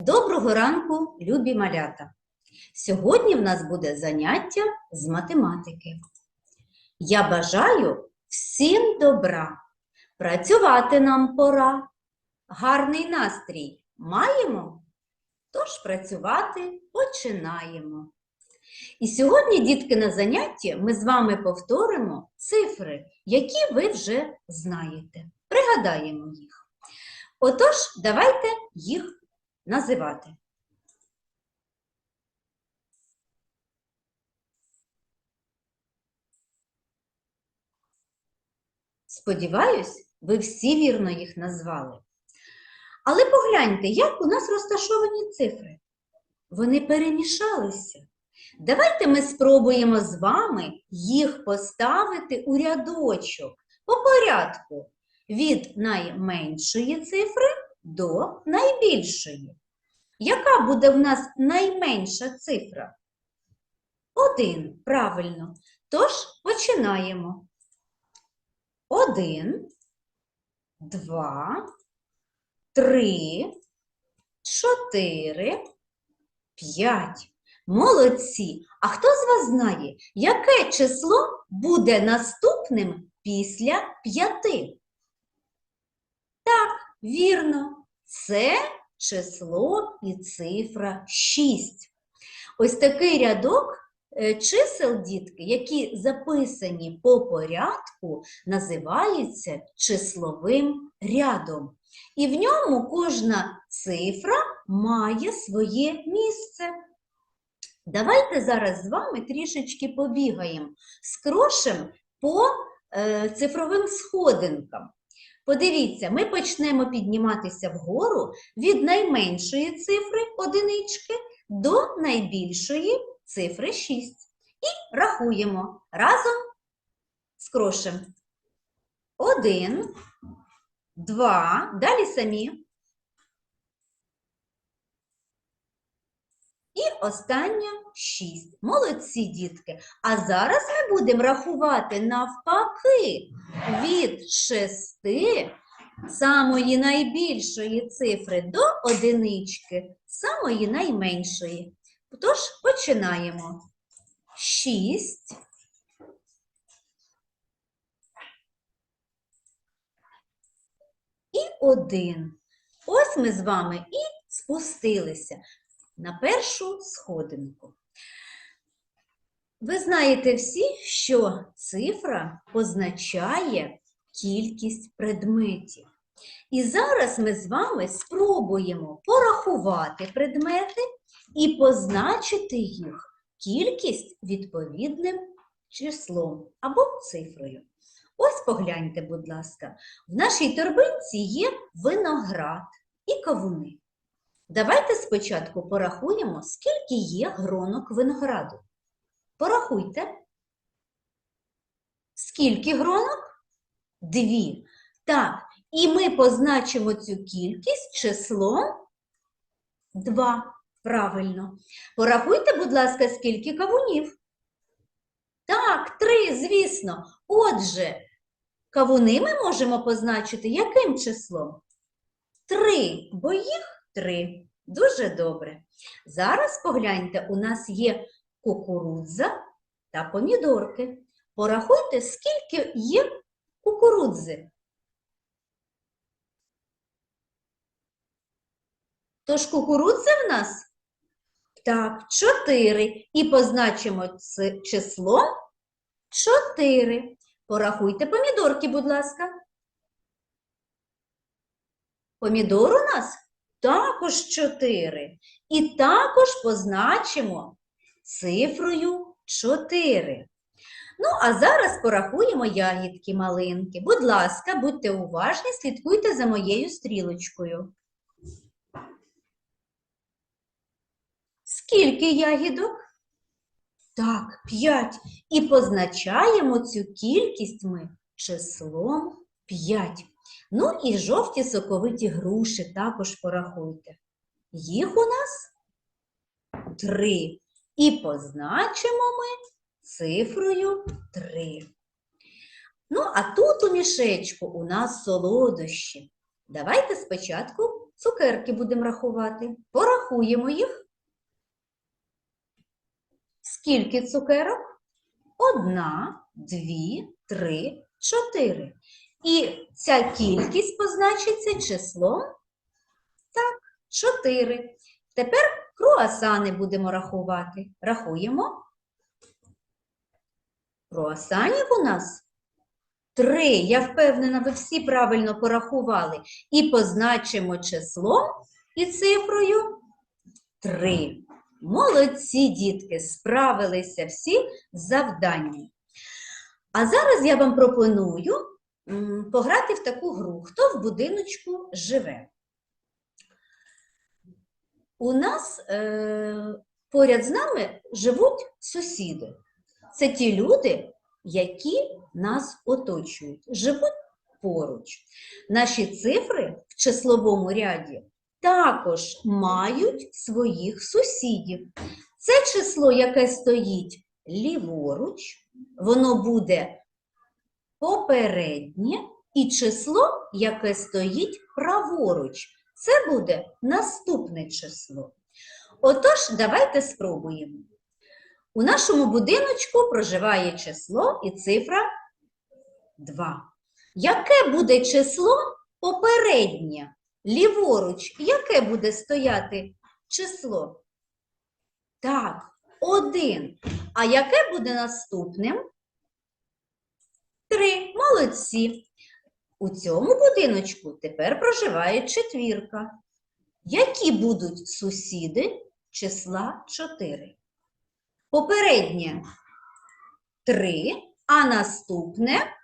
Доброго ранку, любі малята! Сьогодні в нас буде заняття з математики. Я бажаю всім добра. Працювати нам пора. Гарний настрій маємо? Тож працювати починаємо. І сьогодні, дітки, на занятті ми з вами повторимо цифри, які ви вже знаєте. Пригадаємо їх. Отож, давайте їх називати. Сподіваюсь, ви всі вірно їх назвали. Але погляньте, як у нас розташовані цифри. Вони перемішалися. Давайте ми спробуємо з вами їх поставити у рядочок по порядку від найменшої цифри до найбільшої. Яка буде в нас найменша цифра? Один, правильно. Тож починаємо. Один, два, три, чотири, п'ять. Молодці! А хто з вас знає, яке число буде наступним після п'яти? Так, вірно, це число і цифра 6. Ось такий рядок е, чисел, дітки, які записані по порядку, називається числовим рядом. І в ньому кожна цифра має своє місце. Давайте зараз з вами трішечки побігаємо, скрошем по е, цифровим сходинкам. Подивіться, ми почнемо підніматися вгору від найменшої цифри одинички до найбільшої цифри 6. І рахуємо разом з крошем. Один, два, далі самі. І остання 6. Молодці, дітки. А зараз ми будемо рахувати навпаки від 6 самої найбільшої цифри до одинички, самої найменшої. Тож починаємо. 6. І 1. Ось ми з вами і спустилися на першу сходинку. Ви знаєте всі, що цифра позначає кількість предметів. І зараз ми з вами спробуємо порахувати предмети і позначити їх кількість відповідним числом або цифрою. Ось погляньте, будь ласка, в нашій торбинці є виноград і кавуни. Давайте спочатку порахуємо, скільки є гронок винограду. Порахуйте. Скільки гронок? Дві. Так, і ми позначимо цю кількість числом 2. Правильно. Порахуйте, будь ласка, скільки кавунів. Так, три, звісно. Отже, кавуни ми можемо позначити яким числом? Три, бо їх три. Дуже добре. Зараз погляньте, у нас є кукурудза та помідорки. Порахуйте, скільки є кукурудзи. Тож кукурудзи в нас? Так, 4. І позначимо це число 4. Порахуйте помідорки, будь ласка. Помідор у нас також 4. І також позначимо цифрою 4. Ну, а зараз порахуємо ягідки малинки. Будь ласка, будьте уважні, слідкуйте за моєю стрілочкою. Скільки ягідок? Так, 5. І позначаємо цю кількість ми числом 5. Ну і жовті соковиті груші також порахуйте. Їх у нас 3. І позначимо ми цифрою 3. Ну, а тут у мішечку у нас солодощі. Давайте спочатку цукерки будемо рахувати. Порахуємо їх. Скільки цукерок? Одна, дві, три, чотири. І ця кількість позначиться числом так, чотири. Тепер круасани будемо рахувати. Рахуємо. Круасанів у нас три. Я впевнена, ви всі правильно порахували. І позначимо числом і цифрою три. Молодці, дітки, справилися всі з завданням. А зараз я вам пропоную пограти в таку гру. Хто в будиночку живе? У нас е, поряд з нами живуть сусіди. Це ті люди, які нас оточують, живуть поруч. Наші цифри в числовому ряді також мають своїх сусідів. Це число, яке стоїть ліворуч, воно буде попереднє, і число, яке стоїть праворуч, це буде наступне число. Отож, давайте спробуємо. У нашому будиночку проживає число і цифра 2. Яке буде число попереднє? Ліворуч, яке буде стояти число? Так, 1. А яке буде наступним? 3. Молодці. У цьому будиночку тепер проживає четвірка. Які будуть сусіди числа 4? Попереднє 3, а наступне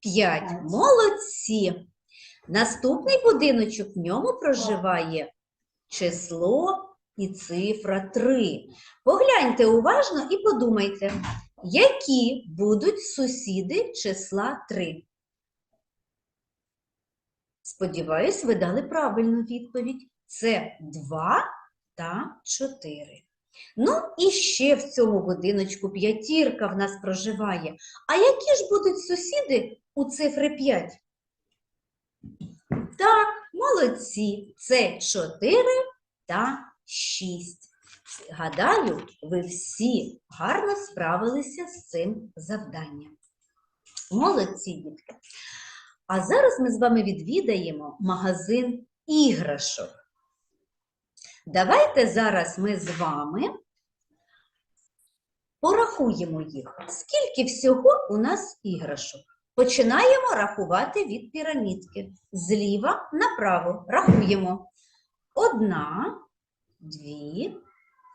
5. Молодці. Наступний будиночок в ньому проживає число і цифра 3. Погляньте уважно і подумайте, які будуть сусіди числа 3. Сподіваюсь, ви дали правильну відповідь. Це 2 та 4. Ну, і ще в цьому будиночку п'ятірка в нас проживає. А які ж будуть сусіди у цифри 5? Так, молодці. Це 4 та 6. Гадаю, ви всі гарно справилися з цим завданням. Молодці, дітки. А зараз ми з вами відвідаємо магазин іграшок. Давайте зараз ми з вами порахуємо їх. Скільки всього у нас іграшок? Починаємо рахувати від пірамідки. Зліва направо рахуємо. Одна, дві,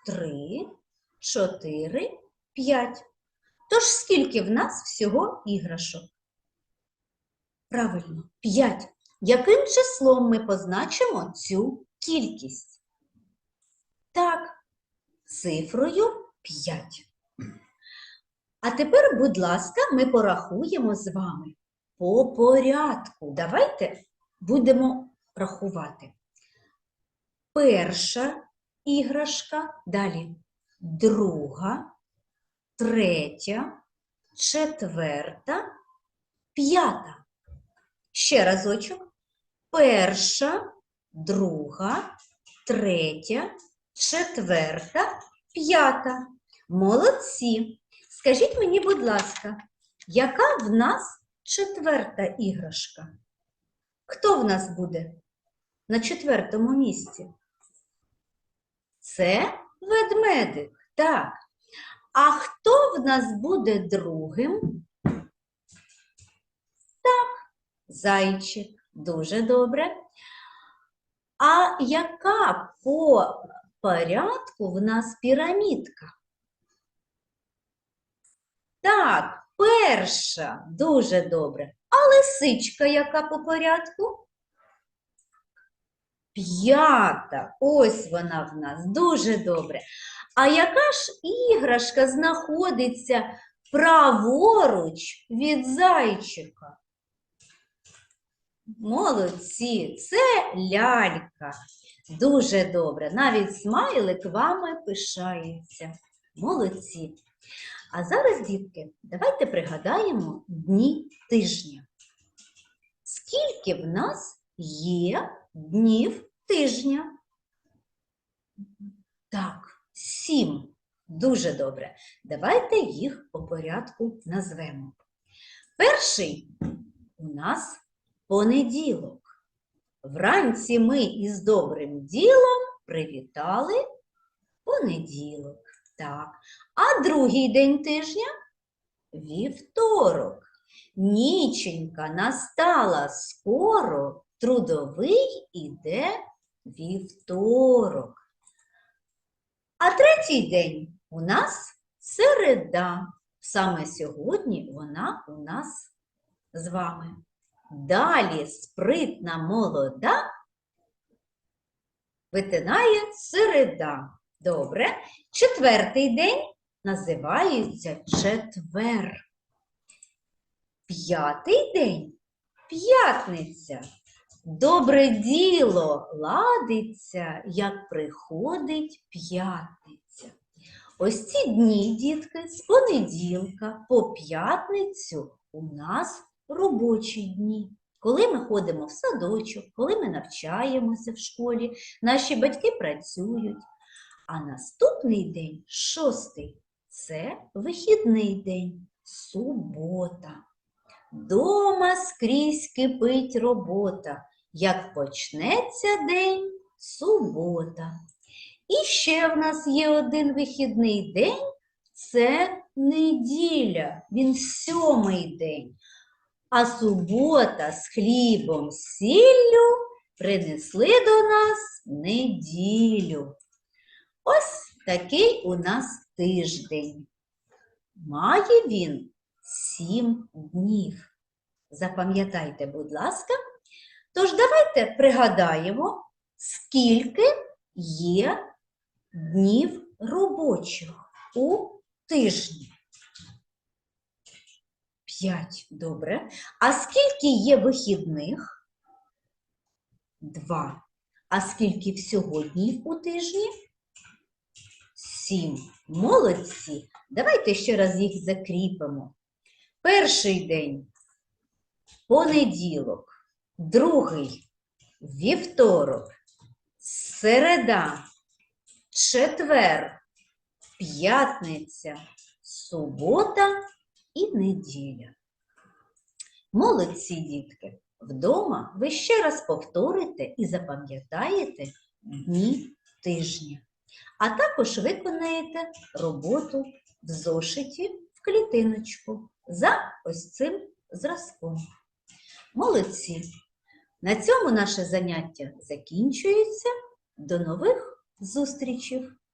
три, чотири, п'ять. Тож скільки в нас всього іграшок? Правильно, 5. Яким числом ми позначимо цю кількість? Так, цифрою 5. А тепер, будь ласка, ми порахуємо з вами по порядку. Давайте будемо рахувати. Перша іграшка, далі друга, третя, четверта, п'ята. Ще разочок. Перша, друга, третя, четверта, п'ята. Молодці. Скажіть мені, будь ласка, яка в нас четверта іграшка? Хто в нас буде на четвертому місці? Це ведмедик, так. А хто в нас буде другим? Так, Зайчик, дуже добре. А яка по порядку в нас пірамідка? Так, перша, дуже добре. А лисичка яка по порядку? П'ята, ось вона в нас, дуже добре. А яка ж іграшка знаходиться праворуч від зайчика? Молодці, це лялька. Дуже добре. Навіть смайлик вами пишається. Молодці. А зараз, дітки, давайте пригадаємо дні тижня. Скільки в нас є днів тижня? Так, сім. Дуже добре. Давайте їх по порядку назвемо. Перший у нас понеділок. Вранці ми із добрим ділом привітали понеділок. Так. А другий день тижня вівторок. Ніченька настала скоро, трудовий іде вівторок. А третій день у нас середа. Саме сьогодні вона у нас з вами. Далі спритна молода витинає середа. Добре. Четвертий день називається четвер. П'ятий день п'ятниця. Добре діло ладиться, як приходить п'ятниця. Ось ці дні, дітки, з понеділка по п'ятницю у нас робочі дні. Коли ми ходимо в садочок, коли ми навчаємося в школі, наші батьки працюють. А наступний день, шостий, це вихідний день, субота. Дома скрізь кипить робота. Як почнеться день, субота. І ще в нас є один вихідний день це неділя. Він сьомий день. А субота з хлібом сіллю принесли до нас неділю. Ось такий у нас тиждень. Має він сім днів. Запам'ятайте, будь ласка. Тож давайте пригадаємо, скільки є днів робочих у тижні. П'ять. Добре. А скільки є вихідних? Два. А скільки всього днів у тижні? Сім. Молодці. Давайте ще раз їх закріпимо. Перший день понеділок, другий вівторок, середа, четвер, п'ятниця, субота і неділя. Молодці, дітки! Вдома ви ще раз повторите і запам'ятаєте дні тижня, а також виконаєте роботу в зошиті в клітиночку за ось цим зразком. Молодці! На цьому наше заняття закінчується. До нових зустрічей!